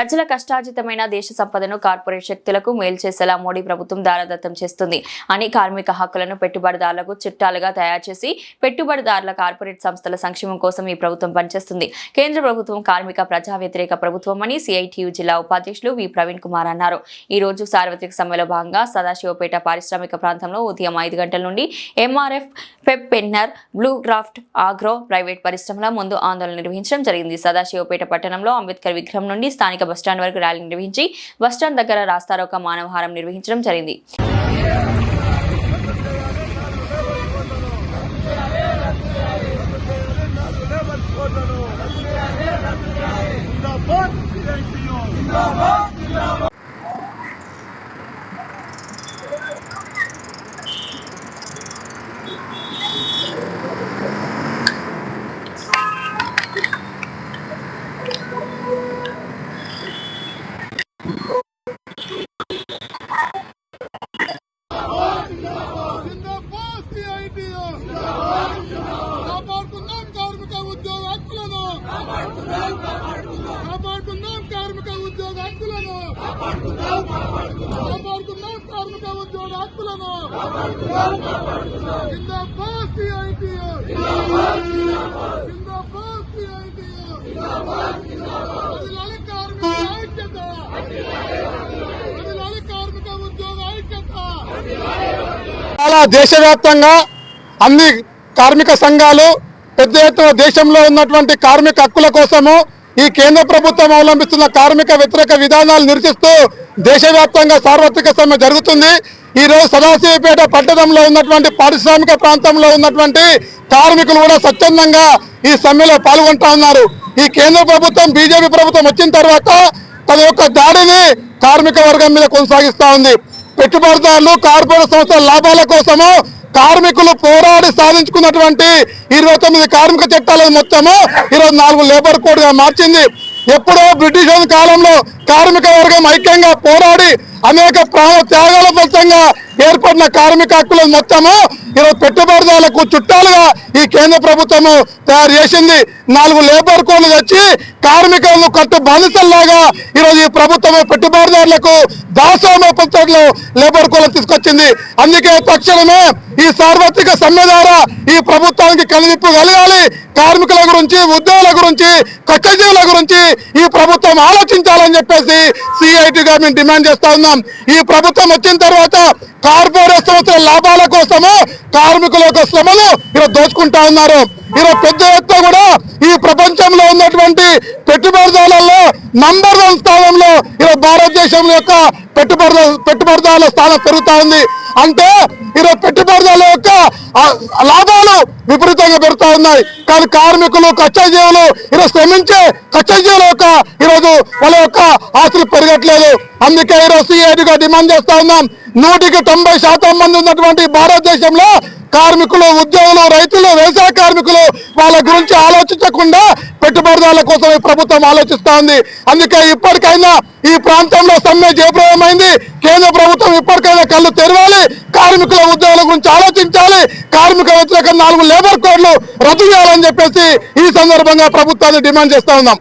ప్రజల కష్టార్జితమైన దేశ సంపదను కార్పొరేట్ శక్తులకు మేలు చేసేలా మోడీ ప్రభుత్వం దారదత్తం చేస్తుంది. అని కార్మిక హక్కులను పెట్టుబడిదారులకు చిట్టాలుగా తయారు చేసి పెట్టుబడిదారుల కార్పొరేట్ సంస్థల సంక్షేమం కోసం ఈ ప్రభుత్వం పనిచేస్తుంది. కేంద్ర ప్రభుత్వం కార్మిక ప్రజా వ్యతిరేక ప్రభుత్వం అని సిఐటియు జిల్లా ఉపాధ్యక్షులు వి ప్రవీణ్ కుమార్ అన్నారు. ఈ రోజు సార్వత్రిక సమ్మెలో భాగంగా సదాశివపేట పారిశ్రామిక ప్రాంతంలో ఉదయం ఐదు గంటల నుండి MRF Pep Pennar Blue Craft Agro private పరిశ్రమల ముందు ఆందోళన నిర్వహించడం జరిగింది. సదాశివపేట పట్టణంలో అంబేద్కర్ విగ్రహం నుండి స్థానిక బస్టాండ్ వరకు ర్యాలీ నిర్వహించి బస్టాండ్ దగ్గర రాస్తారోక మానవహారం నిర్వహించడం జరిగింది. జిందాబాద్ సిఐటియు కాపాడుకుందాం కార్మిక ఉద్యోగ హక్కులను కాపాడుకుందాం కార్మిక ఉద్యోగ హక్కులను కాపాడుకుందాం కార్మిక ఉద్యోగ హక్కులను జిందాబాద్ సిఐటియు జిందాబాద్ సిఐటియు వదిలాలి కార్మిక ఐక్యత కార్మిక ఉద్యోగ ఐక్యత చాలా దేశవ్యాప్తంగా అన్ని కార్మిక సంఘాలు పెద్ద ఎత్తున దేశంలో ఉన్నటువంటి కార్మిక హక్కుల కోసము ఈ కేంద్ర ప్రభుత్వం అవలంబిస్తున్న కార్మిక వ్యతిరేక విధానాలు నిరసిస్తూ దేశవ్యాప్తంగా సార్వత్రిక సమ్మె జరుగుతుంది. ఈ రోజు సదాశివపేట పట్టణంలో ఉన్నటువంటి పారిశ్రామిక ప్రాంతంలో ఉన్నటువంటి కార్మికులు కూడా స్వచ్ఛందంగా ఈ సమ్మెలో పాల్గొంటా ఉన్నారు. ఈ కేంద్ర ప్రభుత్వం బీజేపీ ప్రభుత్వం వచ్చిన తర్వాత తన యొక్క దాడిని కార్మిక వర్గం మీద కొనసాగిస్తా ఉంది. పెట్టుబడిదారులు కార్పొరేట్ సంస్థల లాభాల కోసము కార్మికులు పోరాడి సాధించుకున్నటువంటి ఇరవై తొమ్మిది కార్మిక చట్టాలను మొత్తము ఇరవై నాలుగు లేబర్ కోడ్గా మార్చింది. ఎప్పుడో బ్రిటిష్ కాలంలో కార్మిక వర్గం ఐక్యంగా పోరాడి అనేక ప్రాణ త్యాగాల ఫలితంగా ఏర్పడిన కార్మిక హక్కుల మొత్తము ఈరోజు పెట్టుబడిదారులకు చుట్టాలుగా ఈ కేంద్ర ప్రభుత్వము తయారు చేసింది. నాలుగు లేబర్ కోడ్లు తెచ్చి కార్మికులను కట్టు బానిసల్లాగా ఈరోజు ఈ ప్రభుత్వం పెట్టుబడిదారులకు దాసోమ పద్ధతిలో లేబర్ కోడ్లు తీసుకొచ్చింది. అందుకే తక్షణమే ఈ సార్వత్రిక సమ్మె ద్వారా ఈ ప్రభుత్వానికి కనువిప్పు కలగాలి. కార్మికుల గురించి ఉద్యోగుల గురించి కష్టజీవుల గురించి ఈ ప్రభుత్వం ఆలోచించాలని చెప్పేసి సిఐటిగా మేము డిమాండ్ చేస్తా ఉన్నాం. ఈ ప్రభుత్వం వచ్చిన తర్వాత కార్పొరేట్ సంస్థల లాభాల కోసము కార్మికుల యొక్క శ్రమను ఇలా దోచుకుంటా ఉన్నారు. ఈరోజు పెద్ద ఎత్తున కూడా ఈ ప్రపంచంలో ఉన్నటువంటి పెట్టుబడిదారులలో నంబర్ వన్ స్థానంలో ఈరోజు భారతదేశం యొక్క పెట్టుబడి పెట్టుబడిదారుల స్థానం పెరుగుతా ఉంది. అంటే ఈరోజు పెట్టుబడిదారుల యొక్క లాభాలు విపరీతంగా పెరుగుతా ఉన్నాయి. కానీ కార్మికులు కష్టజీవులు ఈరోజు శ్రమించే కష్టజీవుల యొక్క ఈరోజు వాళ్ళ యొక్క ఆస్తులు పెరగట్లేదు. అందుకే ఈరోజు సిఐడిగా డిమాండ్ చేస్తా ఉన్నాం. నూటికి తొంభై శాతం మంది ఉన్నటువంటి భారతదేశంలో కార్మికులు ఉద్యోగులు రైతులు వ్యవసాయ కార్మికులు వాళ్ళ గురించి ఆలోచించకుండా పెట్టుబడిదారుల కోసం ఈ ప్రభుత్వం ఆలోచిస్తా ఉంది. అందుకే ఇప్పటికైనా ఈ ప్రాంతంలో సమ్మె జయప్రదమైంది. కేంద్ర ప్రభుత్వం ఇప్పటికైనా కళ్ళు తెరవాలి. కార్మికుల ఉద్యోగుల గురించి ఆలోచించాలి. కార్మిక వ్యతిరేక నాలుగు లేబర్ కోడ్లు రద్దు చేయాలని చెప్పేసి ఈ సందర్భంగా ప్రభుత్వాన్ని డిమాండ్ చేస్తా ఉన్నాం.